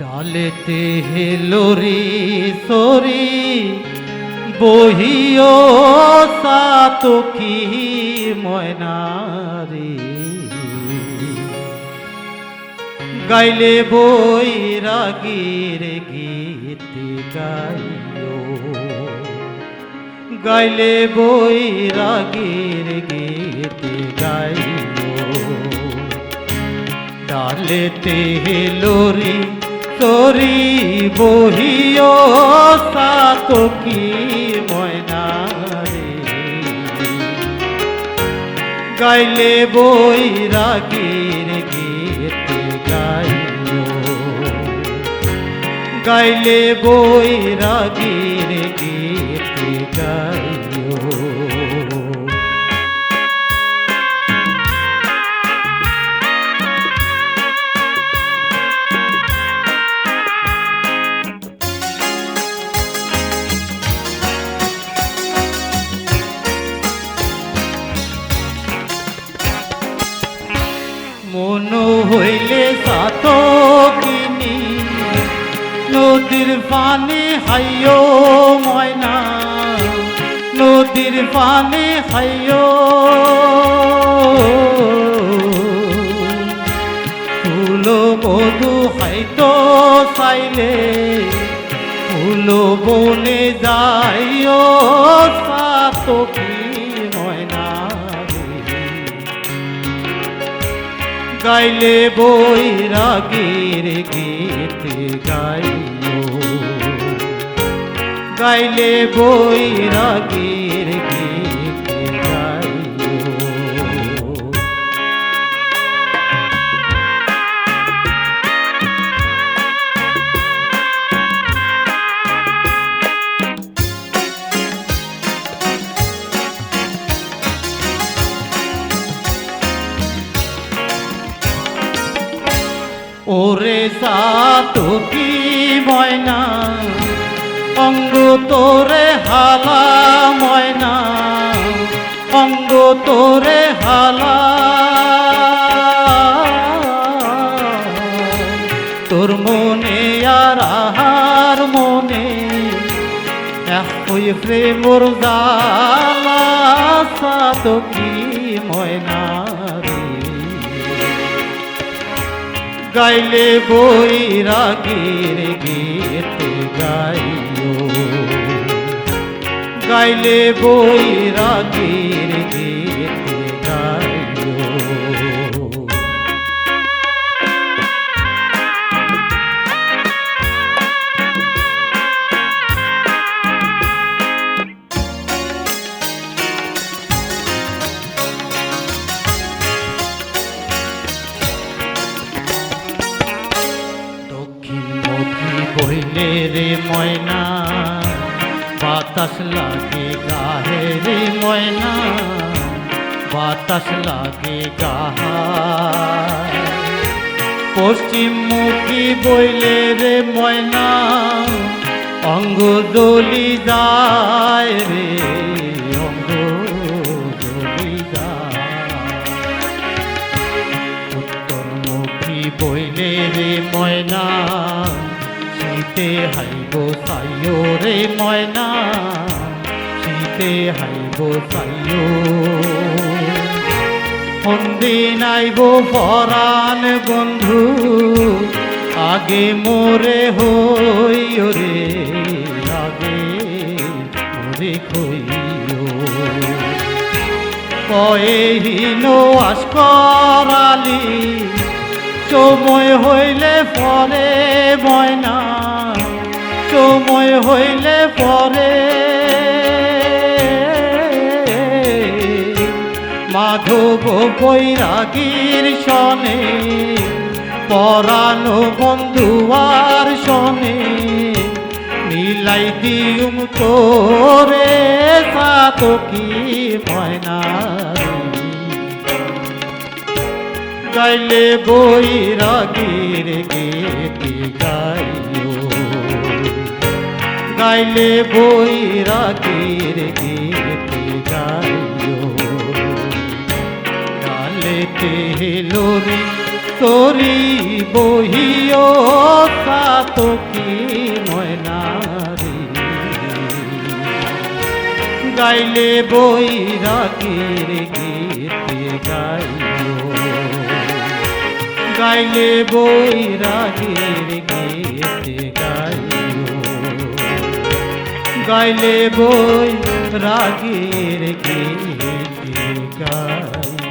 ডালেতে হেলোরি sorry, বহিও সাতকি ময়নারি গাইলে বই রাগির গীত গাইও। গাইলে বই রাগির গীত গাইও। ডালেতে লোরি তোরি বহিও সাতকি ময়নারে গাইলে বই রাগির গীত গাইও গাইলে বই রাগির গীত গাইও হইলে সাত কিনি নদীর পানি হাইও ময়না, নদীর পানি হাইও ফুল মধু হাইতো চাইলে, ফুল বনে যাইও সাতকি গাইলে বই রাগের গীত গাইও গাইলে বই রাগের গীত ওরে সাতকি ময়না? অঙ্গ তোরে হালা ময়না। অঙ্গ তোরে হালা। তোর মনে আর আহার মনে, একই প্রেমর জালা সাতকি ময়না? গাইলে বই রাগের গীত গাইও। গাইলে বই রাগের গীত রে ময়না, বাতাস লাগে গাহে রে ময়না, বাতাস লাগে গাহা পশ্চিম মুখী বইলে রে ময়না অঙ্গ দলি যায় রে অঙ্গ দলি উত্তরমুখী বইলে রে ময়না শীতে হাইব সাইও রে ময়না, শীতে হাইব সাইও। কোনদিন আইব পরাণ বন্ধু, আগে মোরে হইও রে, আগে মোরে কইও কয়েহীন আসকরালি সময় হইলে পরে ময়না সময় হইলে পরে মাধব বৈরাগীর সনে, পরানো বন্ধুয়ার সনে, মিলাই দিউম তোরে সাতকি ময়না। গাইলে বই রাগির গীতি গাইও। গাইলে বই রাগির গীতি গাইও। গালেতে লোরি তোরি বহিও তা কি ময়নারি গাইলে বই রাগের গীতে গাইও। গাইলে বই রাগের গীতে গাইও। গাইলে বই রাগের গীতে গাইও।